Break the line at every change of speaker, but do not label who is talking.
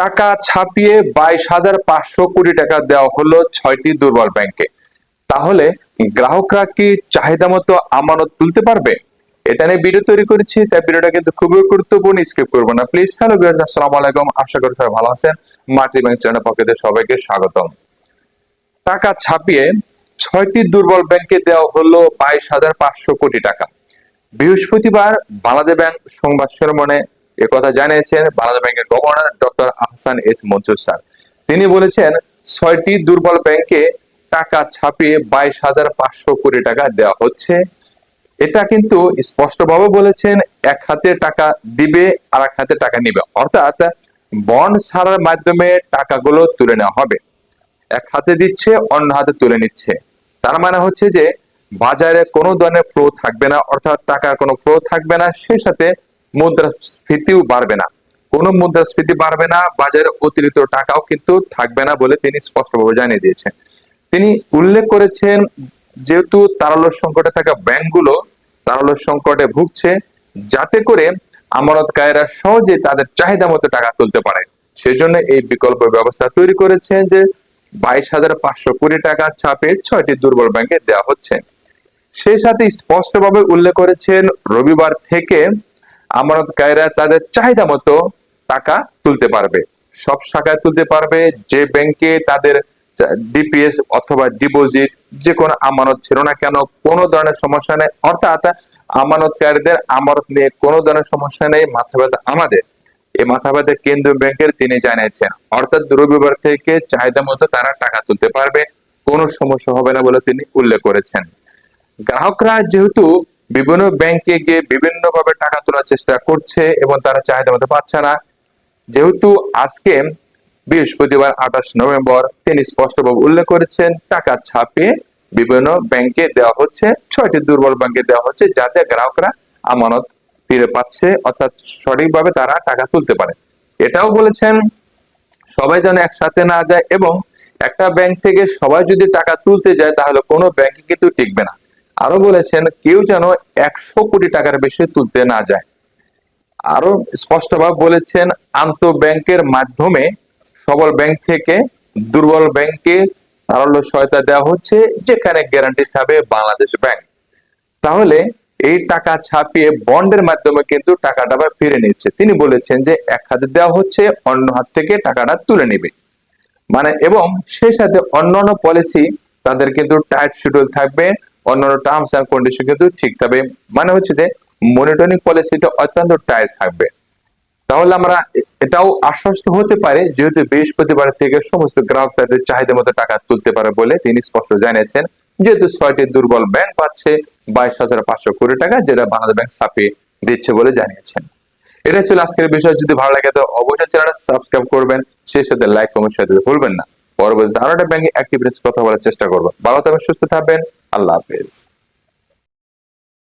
টাকা ছাপিয়ে বাইশ হাজার পাঁচশো কোটি টাকা দেওয়া হলো ছয়টি দুর্বল ব্যাংকে। তাহলে গ্রাহকরা কি চাহিদা মতো আমানত তুলতে পারবে? এটা নিয়ে ভিডিও তৈরি করেছি, তাই ভিডিওটা কিন্তু খুবই গুরুত্বপূর্ণ স্কিপ করব না। প্লিজ হ্যালো ভিউয়ার্স আসসালামু আলাইকুম। আশা করি সবাই ভালো আছেন। মাটি ব্যাংক চ্যানেল পক্ষে সবাইকে স্বাগতম। টাকা ছাপিয়ে ছয়টি দুর্বল ব্যাংকে দেওয়া হলো বাইশ হাজার পাঁচশো কোটি টাকা। বৃহস্পতিবার বাংলাদেশ ব্যাংক সংবাদ সম্মেলনে কথা জানিয়েছেন বাংলাদেশ ব্যাংকের governor doctor Ahsan S Mansur sir. তিনি বলেছেন, ছয়টি দুর্বল ব্যাংকে টাকা ছাপিয়ে বাইশ হাজার পাঁচশো কোটি টাকা দেওয়া হচ্ছে। এটা কিন্তু স্পষ্টভাবে বলেছেন, এক হাতে টাকা দিবে আর এক হাতে টাকা নিবে। অর্থাৎ বন্ড ছাড়ার মাধ্যমে টাকাগুলো তুলে নেওয়া হবে। এক হাতে দিচ্ছে, অন্য হাতে তুলে নিচ্ছে। তার মানে হচ্ছে যে, বাজারে কোনো ধরনের ফ্লো থাকবে না, অর্থাৎ টাকার কোনো ফ্লো থাকবে না। সেই সাথে মুদ্রাস্ফীতিও বাড়বে না। কোনো মুদ্রাস্ফীতি বাড়বে না, বাজারে অতিরিক্ত টাকাও কিন্তু থাকবে না বলে তিনি স্পষ্টভাবে জানিয়ে দিয়েছেন। তিনি উল্লেখ করেছেন, যেহেতু তারল্য সংকটে থাকা ব্যাংকগুলো তারল্য সংকটে ভুগছে, যাতে করে আমানতকারীরা সহজে তাদের চাহিদা মতো টাকা তুলতে পারে। সেই জন্য এই বিকল্প ব্যবস্থা তৈরি করেছেন যে বাইশ হাজার পাঁচশো কোটি টাকা ছাপে ছয়টি দুর্বল ব্যাংকে দেওয়া হচ্ছে। সেই সাথে স্পষ্টভাবে উল্লেখ করেছেন, রবিবার থেকে আমানতকারীরা তাদের চাহিদা মতো টাকা তুলতে পারবে। সব শাখায় তুলতে পারবে, যে ব্যাংকে তাদের ডিপিএস অথবা ডিপোজিট যে কোনো আমানত ছিল না কেন, কোনো ধরনের সমস্যা নেই। অর্থাৎ আমানতকারীদের আমানত নিয়ে কোনো ধরনের সমস্যা নেই, মাথা ব্যথা আমাদের। এই মাথা ব্যথা কেন্দ্রীয় ব্যাংকের তিনি জানিয়েছেন। অর্থাৎ রবিবার থেকে চাহিদা মতো তারা টাকা তুলতে পারবে, কোনো সমস্যা হবে না বলে তিনি উল্লেখ করেছেন। গ্রাহকরা যেহেতু বিভিন্ন ব্যাংকে গিয়ে বিভিন্ন ভাবে টাকা তোলার চেষ্টা করছে এবং তারা চাহিদা মতো পাচ্ছে না। যেহেতু আজকে বৃহস্পতিবার আঠাশ নভেম্বর, তিনি স্পষ্টভাবে উল্লেখ করেছেন, টাকা ছাপিয়ে বিভিন্ন ব্যাংকে দেওয়া হচ্ছে, ছয়টি দুর্বল ব্যাংকে দেওয়া হচ্ছে, যাতে গ্রাহকরা আমানত ফিরে পাচ্ছে, অর্থাৎ সঠিকভাবে তারা টাকা তুলতে পারে। এটাও বলেছেন, সবাই যেন একসাথে না যায় এবং একটা ব্যাংক থেকে সবাই যদি টাকা তুলতে যায়, তাহলে কোনো ব্যাংকে কিন্তু টিকবে না। আরও বলেছেন, কেউ যেন একশো কোটি টাকার বেশি তুলতে না যায়। আরও স্পষ্টভাবে বলেছেন, আন্ত ব্যাংকের মাধ্যমে সবল ব্যাংক থেকে দুর্বল ব্যাংকে তারল্য সহায়তা দেওয়া হচ্ছে, যেখানে গ্যারান্টি থাকবে বাংলাদেশ ব্যাংক। তাহলে এই টাকা ছাপিয়ে বন্ডের মাধ্যমে কিন্তু টাকাটা আবার ফিরে নিচ্ছে। তিনি বলেছেন যে এক হাতে দেওয়া হচ্ছে, অন্য হাত থেকে টাকাটা তুলে নেবে। মানে এবং সেই সাথে অন্যান্য পলিসি তাদের কিন্তু টাইট শিডিউল থাকবে, অন্যান্য টার্মস অ্যান্ড কন্ডিশন কিন্তু ঠিক থাকবে। মানে হচ্ছে যে মনিটরিং পলিসিটা অত্যন্ত টাইট থাকবে। তাহলে আমরা এটাও আশ্বস্ত হতে পারে, যেহেতু বৃহস্পতিবার থেকে সমস্ত গ্রাহক তাদের চাহিদা মতো টাকা তুলতে পারে বলে তিনি স্পষ্ট জানিয়েছেন। যেহেতু ছয়টি দুর্বল ব্যাংক পাচ্ছে, বাইশ হাজার পাঁচশো কোটি টাকা, যেটা বাংলাদেশ ব্যাংক ছাপিয়ে দিচ্ছে বলে জানিয়েছেন। এটা ছিল আজকের বিষয়। যদি ভালো লাগে তো অবশ্যই চ্যানেলটা সাবস্ক্রাইব করবেন। সেই সাথে লাইক কমেন্ট সাথে ভুলবেন না। পরবর্তীতে আরও একটা ব্যাংকে অ্যাক্টিভিটিস কথা বলার চেষ্টা করব। ভালো থাকবেন, সুস্থ থাকবেন। আল্লাহ হাফেজ।